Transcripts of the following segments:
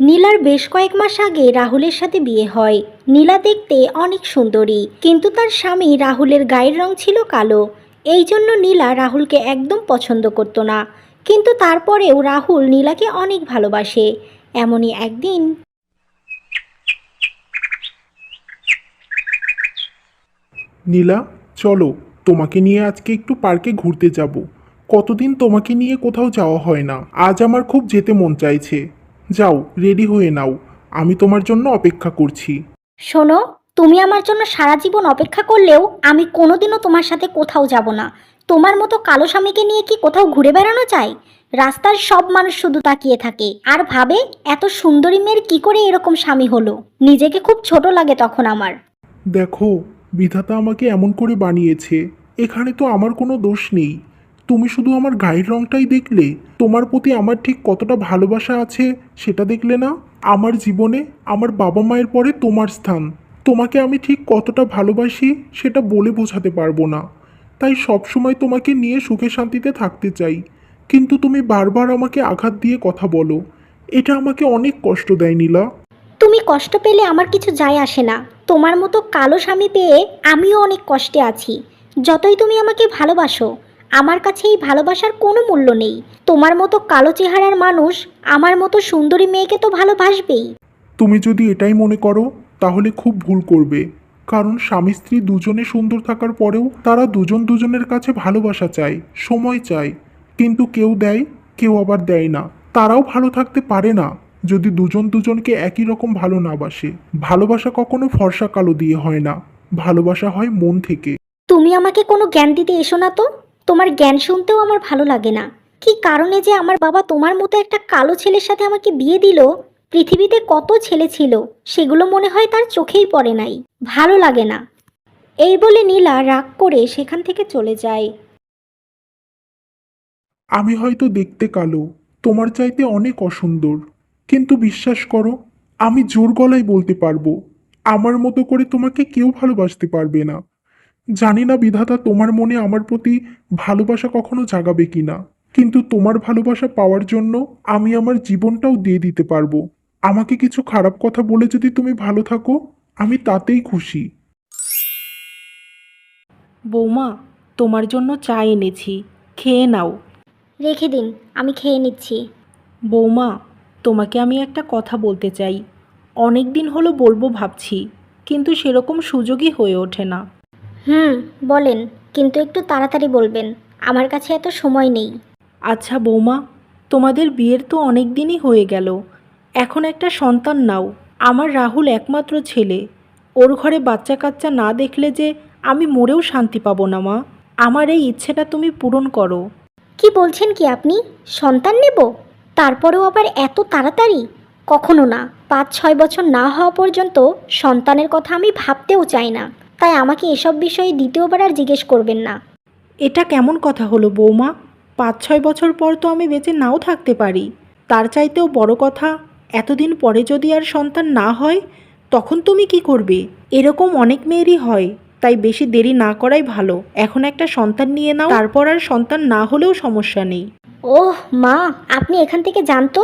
নীলার বেশ কয়েক মাস আগে রাহুলের সাথে বিয়ে হয়। নীলা দেখতে অনেক সুন্দরী, কিন্তু তার স্বামী রাহুলের গায়ের রং ছিল কালো। এই জন্য নীলা রাহুলকে একদম পছন্দ করতো না। কিন্তু তারপরেও রাহুল নীলাকে অনেক ভালোবাসে। এমনই একদিন নীলা, চলো, তোমাকে নিয়ে আজকে একটু পার্কে ঘুরতে যাব। কতদিন তোমাকে নিয়ে কোথাও যাওয়া হয় না। আজ আমার খুব যেতে মন চাইছে। যাও রেডি হয়ে নাও। আমি তোমার জন্য অপেক্ষা করছি। শোনো তুমি আমার জন্য সারা জীবন অপেক্ষা করলেও আমি কোনোদিনও তোমার সাথে কোথাও যাব না। তোমার মতো কালো স্বামীকে নিয়ে কি কোথাও ঘুরে বেড়ানো চাই রাস্তার সব মানুষ শুধু তাকিয়ে থাকে। আর ভাবে এত সুন্দরী মেয়ের কি করে এরকম স্বামী হলো? নিজেকে খুব ছোট লাগে তখন আমার। দেখো বিধাতা আমাকে এমন করে বানিয়েছে। এখানে তো আমার কোনো দোষ নেই। তুমি শুধু আমার গায়ের রংটাই দেখলে, তোমার প্রতি আমার ঠিক কতটা ভালোবাসা আছে সেটা দেখলে না? আমার জীবনে আমার বাবা মায়ের পরে তোমার স্থান। তোমাকে আমি ঠিক কতটা ভালোবাসি সেটা বলে বোঝাতে পারব না। তাই সবসময় তোমাকে নিয়ে সুখে শান্তিতে থাকতে চাই। কিন্তু তুমি বারবার আমাকে আঘাত দিয়ে কথা বলো। এটা আমাকে অনেক কষ্ট দেয়, নীলা। তুমি কষ্ট পেলে আমার কিছু যায় আসে না। তোমার মতো কালো স্বামী পেয়ে আমিও অনেক কষ্টে আছি। যতই তুমি আমাকে ভালোবাসো আমার কাছে এই ভালোবাসার কোনো মূল্য নেই। তোমার মতো কালো চেহারার মানুষ আমার মতো সুন্দরী মেয়েকে তো ভালোবাসবেই। তুমি যদি এটাই মনে করো তাহলে খুব ভুল করবে। কারণ স্বামী স্ত্রী দুজনে সুন্দর থাকার পরেও তারা দুজন দুজনের কাছে ভালোবাসা চায় সময় চায়। কিন্তু কেউ দেয় কেউ আবার দেয় না। তারাও ভালো থাকতে পারে না। যদি দুজন দুজনকে একই রকম ভালো না বাসে ভালোবাসা কখনো ফর্সা কালো দিয়ে হয় না। ভালোবাসা হয় মন থেকে। তুমি আমাকে কোনো জ্ঞান দিতে এসো না তো? তোমার জ্ঞান শুনতেও আমার ভালো লাগে না। কি কারণে যে আমার বাবা তোমার মতো একটা কালো ছেলের সাথে আমাকে বিয়ে দিল? পৃথিবীতে কত ছেলে ছিল, সেগুলো মনে হয় তার চোখেই পড়ে নাই। ভালো লাগে না। এই বলে নীলা রাগ করে সেখান থেকে চলে যায়। আমি হয়তো দেখতে কালো, তোমার চাইতে অনেক অসুন্দর। কিন্তু বিশ্বাস করো, আমি জোর গলায় বলতে পারব, আমার মতো করে তোমাকে কেউ ভালোবাসতে পারবে না। জানি না বিধাতা তোমার মনে আমার প্রতি ভালোবাসা কখনো জাগাবে কি না কিন্তু তোমার ভালোবাসা পাওয়ার জন্য আমি আমার জীবনটাও দিয়ে দিতে পারব। আমাকে কিছু খারাপ কথা বলে যদি তুমি ভালো থাকো আমি তাতেই খুশি। বৌমা তোমার জন্য চা এনেছি খেয়ে নাও। রেখে দিন আমি খেয়ে নিচ্ছি। বৌমা তোমাকে আমি একটা কথা বলতে চাই। অনেক দিন হলো বলব ভাবছি কিন্তু সেরকম সুযোগই হয়ে ওঠে না। হুম বলেন কিন্তু একটু তাড়াতাড়ি বলবেন আমার কাছে এত সময় নেই। আচ্ছা বৌমা তোমাদের বিয়ের তো অনেক দিনই হয়ে গেল। এখন একটা সন্তান নাও আমার রাহুল একমাত্র ছেলে। ওর ঘরে বাচ্চা কাচ্চা না দেখলে যে আমি মরেও শান্তি পাবো না মা। আমার এই ইচ্ছেটা তুমি পূরণ করো। কি বলছেন কি আপনি? সন্তান নেব? তারপরেও আবার এত তাড়াতাড়ি? কখনো না পাঁচ ছয় বছর না হওয়া পর্যন্ত সন্তানের কথা আমি ভাবতেও চাই না। তাই আমাকে এসব বিষয়ে দ্বিতীয়বার আর জিজ্ঞেস করবেন না। এটা কেমন কথা হলো বৌমা? পাঁচ ছয় বছর পর তো আমি বেঁচে নাও থাকতে পারি। তার চাইতেও বড় কথা এতদিন পরে যদি আর সন্তান না হয় তখন তুমি কি করবে? এরকম অনেক মেয়েরই হয় তাই বেশি দেরি না করাই ভালো। এখন একটা সন্তান নিয়ে নাও তারপর আর সন্তান না হলেও সমস্যা নেই। ওহ মা আপনি এখান থেকে জানতো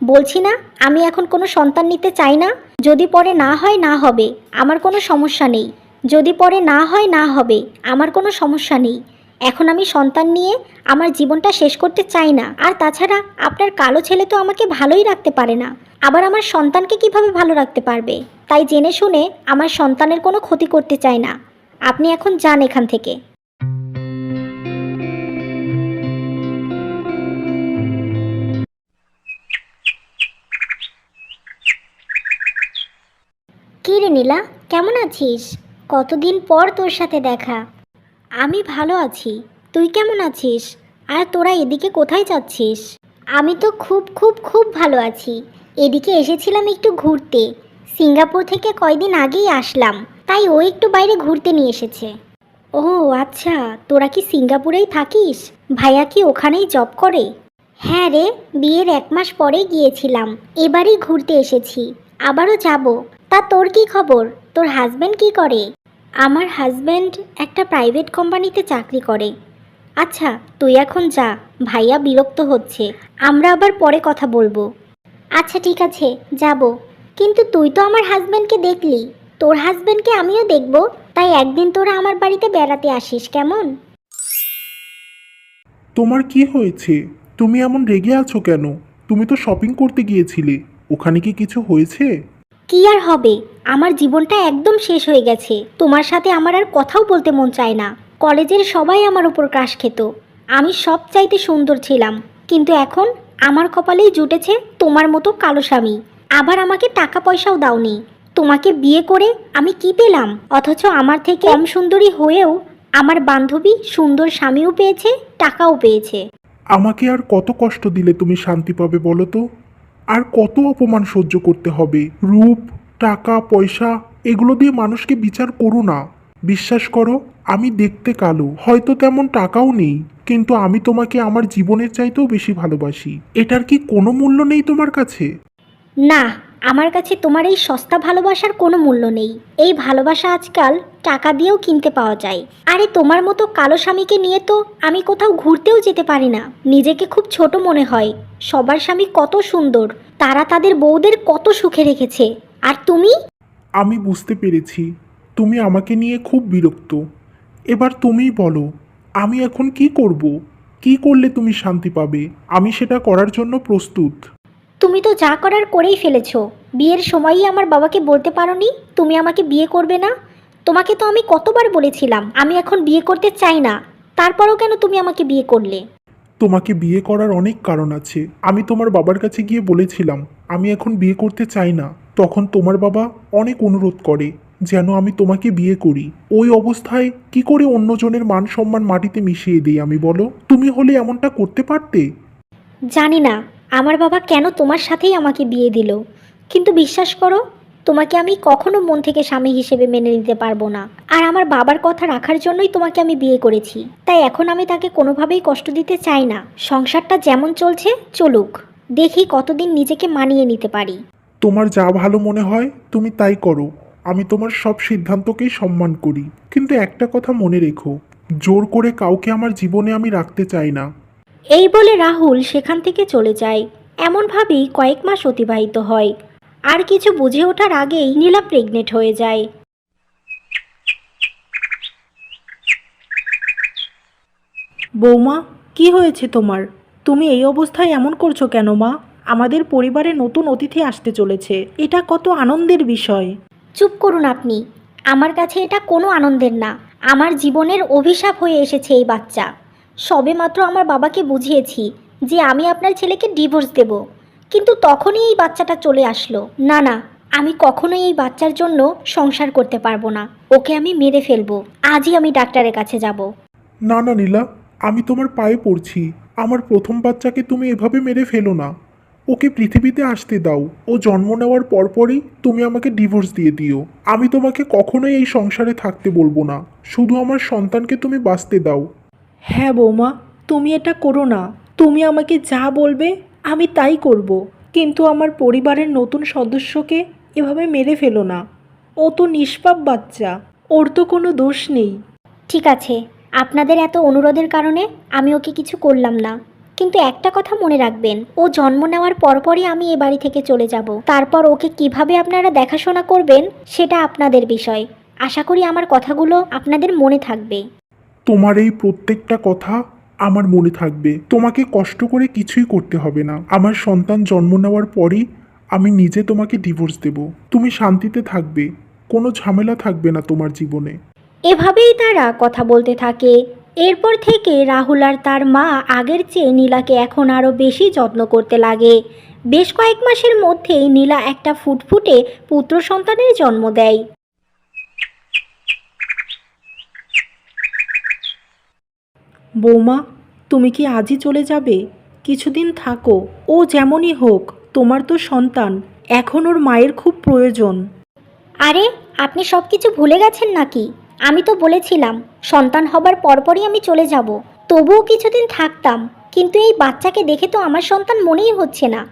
বলছি না আমি এখন কোনো সন্তান নিতে চাই না। যদি পরে না হয় না হবে আমার কোনো সমস্যা নেই। যদি পরে না হয়, না হবে। আমার কোনো সমস্যা নেই। এখন আমি সন্তান নিয়ে আমার জীবনটা শেষ করতে চাই না। আর তাছাড়া আপনার কালো ছেলে তো আমাকে ভালোই রাখতে পারে না। আবার আমার সন্তানকে কীভাবে ভালো রাখতে পারবে? তাই জেনে শুনে আমার সন্তানের কোনো ক্ষতি করতে চাই না। আপনি এখন যান এখান থেকে। কী রে নীলা, কেমন আছিস? কতদিন পর তোর সাথে দেখা? আমি ভালো আছি। তুই কেমন আছিস? আর তোরা এদিকে কোথায় যাচ্ছিস? আমি তো খুব খুব খুব ভালো আছি। এদিকে এসেছিলাম একটু ঘুরতে। সিঙ্গাপুর থেকে কয়দিন আগেই আসলাম। তাই ও একটু বাইরে ঘুরতে নিয়ে এসেছে। ও আচ্ছা। তোরা কি সিঙ্গাপুরেই থাকিস? ভাইয়া কি ওখানেই জব করে? হ্যাঁ রে, বিয়ের এক মাস পরে গিয়েছিলাম। এবারই ঘুরতে এসেছি। আবারও যাব। তা তোর কি খবর? তোর হাজবেন্ড কি করে? আমার হাজব্যান্ড একটা প্রাইভেট কোম্পানিতে চাকরি করে। আচ্ছা তুই এখন যা, ভাইয়া বিরক্ত হচ্ছে। আমরা আবার পরে কথা বলব। আচ্ছা ঠিক আছে, যাব। কিন্তু তুই তো আমার হাজব্যান্ডকে দেখলি। তোর হাজব্যান্ডকে আমিও দেখব। তাই একদিন তোরা আমার বাড়িতে বেড়াতে আসিস, কেমন? তোমার কি হয়েছে? তুমি এমন রেগে আছো কেন? তুমি তো শপিং করতে গিয়েছিলে। ওখানে কি কিছু হয়েছে? কি আর হবে? আমার জীবনটা একদম শেষ হয়ে গেছে। তোমার সাথে আমার আর কথাও বলতে মন চায় না। কলেজের সবাই আমার উপর ক্রাশ খেত। আমি সব চাইতে সুন্দর ছিলাম। কিন্তু এখন আমার কপালেই জুটেছে তোমার মতো কালো স্বামী। আবার আমাকে টাকা পয়সাও দাওনি। তোমাকে বিয়ে করে আমি কি পেলাম? অথচ আমার থেকে কম সুন্দরী হয়েও আমার বান্ধবী সুন্দর স্বামীও পেয়েছে, টাকাও পেয়েছে। আমাকে আর কত কষ্ট দিলে তুমি শান্তি পাবে বলো তো? আর কত অপমান সহ্য করতে হবে? রূপ, টাকা, পয়সা, এগুলো দিয়ে মানুষকে বিচার করো না। বিশ্বাস করো, আমি দেখতে কালো। হয়তো তেমন টাকাও নেই, কিন্তু আমি তোমাকে আমার জীবনের চাইতেও বেশি ভালোবাসি। এটার কি কোনো মূল্য নেই তোমার কাছে? না আমার কাছে তোমার এই সস্তা ভালোবাসার কোনো মূল্য নেই। এই ভালোবাসা আজকাল টাকা দিয়েও কিনতে পাওয়া যায়। আরে তোমার মতো কালো স্বামীকে নিয়ে তো আমি কোথাও ঘুরতেও যেতে পারি না। নিজেকে খুব ছোট মনে হয়। সবার স্বামী কত সুন্দর। তারা তাদের বউদের কত সুখে রেখেছে। আর তুমি? আমি বুঝতে পেরেছি। তুমি আমাকে নিয়ে খুব বিরক্ত। এবার তুমিই বলো, আমি এখন কি করব? কি করলে তুমি শান্তি পাবে? আমি সেটা করার জন্য প্রস্তুত। তুমি তো যা করার করেই ফেলেছো। বিয়ের সময়ই আমার বাবাকে বলতে পারোনি তুমি আমাকে বিয়ে করবে না? তোমাকে তো আমি কতবার বলেছিলাম আমি এখন বিয়ে করতে চাই না। তারপরও কেন তুমি আমাকে বিয়ে করলে? তোমাকে বিয়ে করার অনেক কারণ আছে। আমি তোমার বাবার কাছে গিয়ে বলেছিলাম আমি এখন বিয়ে করতে চাই না। তখন তোমার বাবা অনেক অনুরোধ করে যেন আমি তোমাকে বিয়ে করি। ওই অবস্থায় কি করে অন্যজনের মান সম্মান মাটিতে মিশিয়ে দিই আমি বলো? তুমি হলে এমনটা করতে পারতে? জানি না আমার বাবা কেন তোমার সাথেই আমাকে বিয়ে দিল? কিন্তু বিশ্বাস করো, তোমাকে আমি কখনো মন থেকে স্বামী হিসেবে মেনে নিতে পারব না। আর আমার বাবার কথা রাখার জন্যই তোমাকে আমি বিয়ে করেছি। তাই এখন আমি তাকে কোনোভাবেই কষ্ট দিতে চাই না। সংসারটা যেমন চলছে, চলুক। দেখি কতদিন নিজেকে মানিয়ে নিতে পারি। তোমার যা ভালো মনে হয়, তুমি তাই করো। আমি তোমার সব সিদ্ধান্তকেই সম্মান করি। কিন্তু একটা কথা মনে রেখো, জোর করে কাউকে আমার জীবনে আমি রাখতে চাই না। এই বলে রাহুল সেখান থেকে চলে যায়। এমনভাবেই কয়েক মাস অতিবাহিত হয়। আর কিছু বুঝে ওঠার আগেই নীলা প্রেগনেন্ট হয়ে যায়। বৌমা কি হয়েছে তোমার? তুমি এই অবস্থায় এমন করছ কেন মা? আমাদের পরিবারে নতুন অতিথি আসতে চলেছে। এটা কত আনন্দের বিষয়। চুপ করুন আপনি। আমার কাছে এটা কোনো আনন্দের না। আমার জীবনের অভিশাপ হয়ে এসেছে এই বাচ্চা। সবেমাত্র আমার বাবাকে বুঝিয়েছি যে আমি আপনার ছেলেকে ডিভোর্স দেব। কিন্তু তখনই এই বাচ্চাটা চলে আসলো। না না, আমি কখনোই এই বাচ্চার জন্য সংসার করতে পারব না। ওকে আমি মেরে ফেলব। আজই আমি ডাক্তারের কাছে যাব। না না, নীলা, আমি তোমার পায়ে পড়ছি। আমার প্রথম বাচ্চাকে তুমি এভাবে মেরে ফেলো না। ওকে পৃথিবীতে আসতে দাও। ও জন্ম নেওয়ার পরপরই তুমি আমাকে ডিভোর্স দিয়ে দিও। আমি তোমাকে কখনোই এই সংসারে থাকতে বলব না। শুধু আমার সন্তানকে তুমি বাঁচতে দাও। হ্যাঁ বৌমা, তুমি এটা করো না। তুমি আমাকে যা বলবে, আমি তাই করব। কিন্তু আমার পরিবারের নতুন সদস্যকে এভাবে মেরে ফেলো না। ও তো নিষ্পাপ বাচ্চা, ওর তো কোনো দোষ নেই। ঠিক আছে, আপনাদের এত অনুরোধের কারণে আমি ওকে কিছু করলাম না। কিন্তু একটা কথা মনে রাখবেন, ও জন্ম নেওয়ার পরপরই আমি এ বাড়ি থেকে চলে যাব। তারপর ওকে কীভাবে আপনারা দেখাশোনা করবেন, সেটা আপনাদের বিষয়। আশা করি আমার কথাগুলো আপনাদের মনে থাকবে। তোমার এই প্রত্যেকটা কথা আমার মনে থাকবে। তোমাকে কষ্ট করে কিছুই করতে হবে না। আমার সন্তান জন্ম নেওয়ার পরই আমি নিজে তোমাকে ডিভোর্স দেব। তুমি শান্তিতে থাকবে। কোনো ঝামেলা থাকবে না তোমার জীবনে। এভাবেই তারা কথা বলতে থাকে। এরপর থেকে রাহুল আর তার মা আগের চেয়ে নীলাকে এখন আরও বেশি যত্ন করতে লাগে। বেশ কয়েক মাসের মধ্যেই নীলা একটা ফুটফুটে পুত্র সন্তানের জন্ম দেয়। বৌমা তুমি কি আজই চলে যাবে? কিছুদিন থাকো ও যেমনই হোক তোমার তো সন্তান এখন ওর মায়ের খুব প্রয়োজন। আরে আপনি সব কিছু ভুলে গেছেন নাকি? আমি তো বলেছিলাম সন্তান হবার পরপরই আমি চলে যাব। তবুও কিছুদিন থাকতাম কিন্তু এই বাচ্চাকে দেখে তো আমার সন্তান মনেই হচ্ছে না।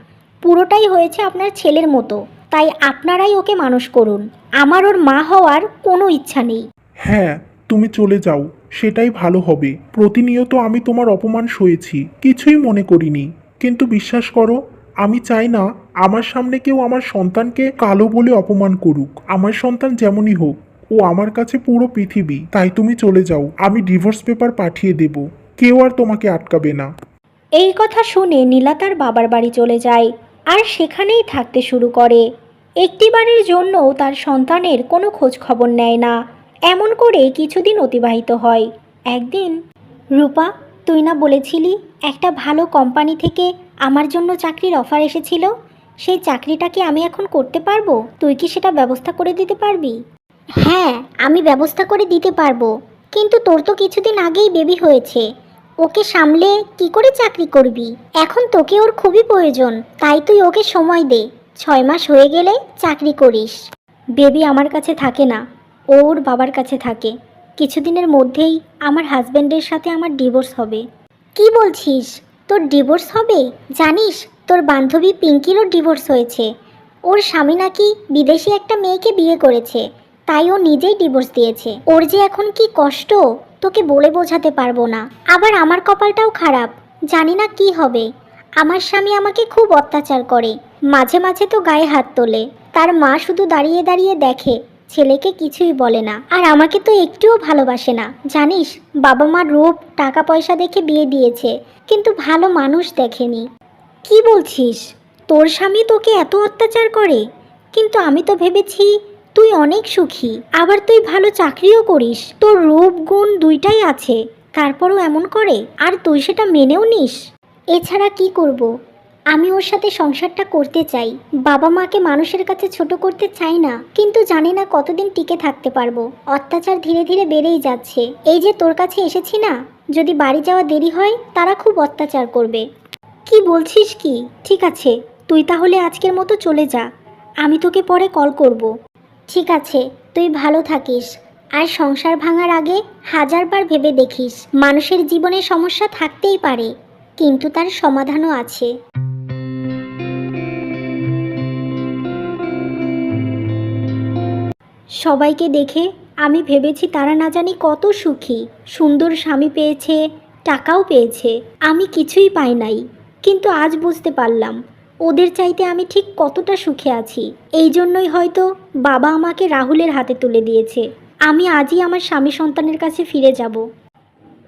পুরোটাই হয়েছে আপনার ছেলের মতো তাই আপনারাই ওকে মানুষ করুন। আমার ওর মা হওয়ার কোনো ইচ্ছা নেই। হ্যাঁ তুমি চলে যাও, সেটাই ভালো হবে। প্রতিনিয়ত আমি তোমার অপমান সয়েছি, কিছুই মনে করিনি। কিন্তু বিশ্বাস করো, আমি চাই না আমার সামনে কেউ আমার সন্তানকে কালো বলে অপমান করুক। আমার সন্তান যেমনই হোক, ও আমার কাছে পুরো পৃথিবী, তাই তুমি চলে যাও, আমি ডিভোর্স পেপার পাঠিয়ে দেব। কেউ আর তোমাকে আটকাবে না। এই কথা শুনে নীলা তার বাবার বাড়ি চলে যায়, আর সেখানেই থাকতে শুরু করে। একটি বাড়ির জন্যও তার সন্তানের কোনো খোঁজ খবর নেয় না। এমন করে কিছুদিন অতিবাহিত হয়। একদিন, রূপা, তুই না বলেছিলি একটা ভালো কোম্পানি থেকে আমার জন্য চাকরির অফার এসেছিল? সেই চাকরিটা কি আমি এখন করতে পারব? তুই কি সেটা ব্যবস্থা করে দিতে পারবি? হ্যাঁ আমি ব্যবস্থা করে দিতে পারব। কিন্তু তোর তো কিছুদিন আগেই বেবি হয়েছে। ওকে সামলে কি করে চাকরি করবি? এখন তোকে ওর খুবই প্রয়োজন। তাই তুই ওকে সময় দে। ছয় মাস হয়ে গেলে চাকরি করিস। বেবি আমার কাছে থাকে না। ওর বাবার কাছে থাকে। কিছুদিনের মধ্যেই আমার হাজব্যান্ডের সাথে আমার ডিভোর্স হবে। কি বলছিস? তোর ডিভোর্স হবে? জানিস, তোর বান্ধবী পিঙ্কিরও ডিভোর্স হয়েছে। ওর স্বামী নাকি বিদেশি একটা মেয়েকে বিয়ে করেছে, তাই ও নিজেই ডিভোর্স দিয়েছে। ওর যে এখন কি কষ্ট, তোকে বলে বোঝাতে পারব না। আবার আমার কপালটাও খারাপ, জানি না কি হবে। আমার স্বামী আমাকে খুব অত্যাচার করে। মাঝে মাঝে তো গায়ে হাত তোলে। তার মা শুধু দাঁড়িয়ে দাঁড়িয়ে দেখে ছেলেকে কিছুই বলে না। আর আমাকে তো একটুও ভালোবাসে না। জানিস বাবা মার রূপ টাকা পয়সা দেখে বিয়ে দিয়েছে, কিন্তু ভালো মানুষ দেখেনি। কি বলছিস? তোর স্বামী তোকে এত অত্যাচার করে? কিন্তু আমি তো ভেবেছি তুই অনেক সুখী। আবার তুই ভালো চাকরিও করিস। তোর রূপ, গুণ দুইটাই আছে। তারপরও এমন করে? আর তুই সেটা মেনেও নিস? এছাড়া কি করব। আমি ওর সাথে সংসারটা করতে চাই। বাবা মাকে মানুষের কাছে ছোট করতে চাই না, কিন্তু জানি না কতদিন টিকে থাকতে পারব। অত্যাচার ধীরে ধীরে বেড়েই যাচ্ছে। এই যে তোর কাছে এসেছি না, যদি বাড়ি যাওয়া দেরি হয়, তারা খুব অত্যাচার করবে। কি বলছিস কি? ঠিক আছে, তুই তাহলে আজকের মতো চলে যা। আমি তোকে পরে কল করব। ঠিক আছে, তুই ভালো থাকিস। আর সংসার ভাঙার আগে হাজারবার ভেবে দেখিস, মানুষের জীবনে সমস্যা থাকতেই পারে, কিন্তু তার সমাধানও আছে। সবাইকে দেখে আমি ভেবেছি তারা না জানি কত সুখী। সুন্দর স্বামী পেয়েছে, টাকাও পেয়েছে। আমি কিছুই পাই নাই, কিন্তু আজ বুঝতে পারলাম, ওদের চাইতে আমি ঠিক কতটা সুখে আছি। এই জন্যই হয়তো বাবা আমাকে রাহুলের হাতে তুলে দিয়েছে। আমি আজই আমার স্বামী সন্তানের কাছে ফিরে যাব।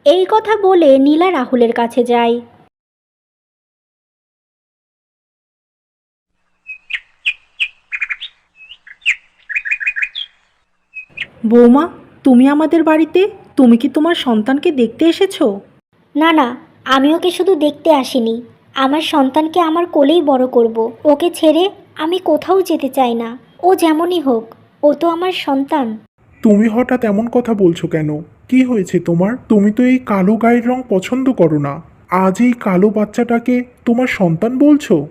এই কথা বলে নীলা রাহুলের কাছে যায়। বৌমা তুমি আমাদের বাড়িতে? তুমি কি তোমার সন্তানকে দেখতে এসেছ? না না আমি ওকে শুধু দেখতে আসিনি। আমার সন্তানকে আমার কোলেই বড় করব। ওকে ছেড়ে আমি কোথাও যেতে চাই না। ও যেমনই হোক ও তো আমার সন্তান। তুমি হঠাৎ এমন কথা বলছো কেন? কি হয়েছে তোমার? তুমি তো এই কালো গায়ের রং পছন্দ করো না। আজ এই কালো বাচ্চাটাকে তোমার সন্তান বলছো?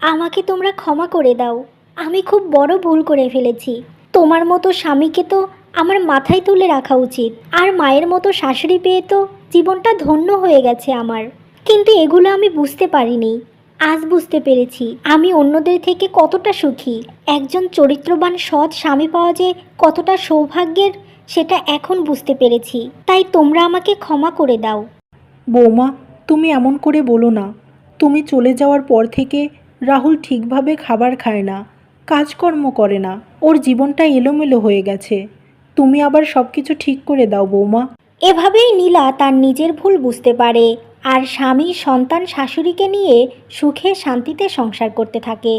আমাকে তোমরা ক্ষমা করে দাও। আমি খুব বড় ভুল করে ফেলেছি। তোমার মতো স্বামীকে তো আমার মাথায় তুলে রাখা উচিত। আর মায়ের মতো শাশুড়ি পেয়ে তো জীবনটা ধন্য হয়ে গেছে আমার। কিন্তু এগুলো আমি বুঝতে পারিনি। আজ বুঝতে পেরেছি আমি অন্যদের থেকে কতটা সুখী। একজন চরিত্রবান, সৎ স্বামী পাওয়া যে কতটা সৌভাগ্যের, সেটা এখন বুঝতে পেরেছি। তাই তোমরা আমাকে ক্ষমা করে দাও। বৌমা, তুমি এমন করে বলো না। তুমি চলে যাওয়ার পর থেকে রাহুল ঠিকভাবে খাবার খায় না, কাজকর্ম করে না। ওর জীবনটা এলোমেলো হয়ে গেছে। তুমি আবার সব কিছু ঠিক করে দাও, বৌমা। এভাবেই নীলা তার নিজের ভুল বুঝতে পারে আর স্বামী, সন্তান, শাশুড়িকে নিয়ে সুখে শান্তিতে সংসার করতে থাকে।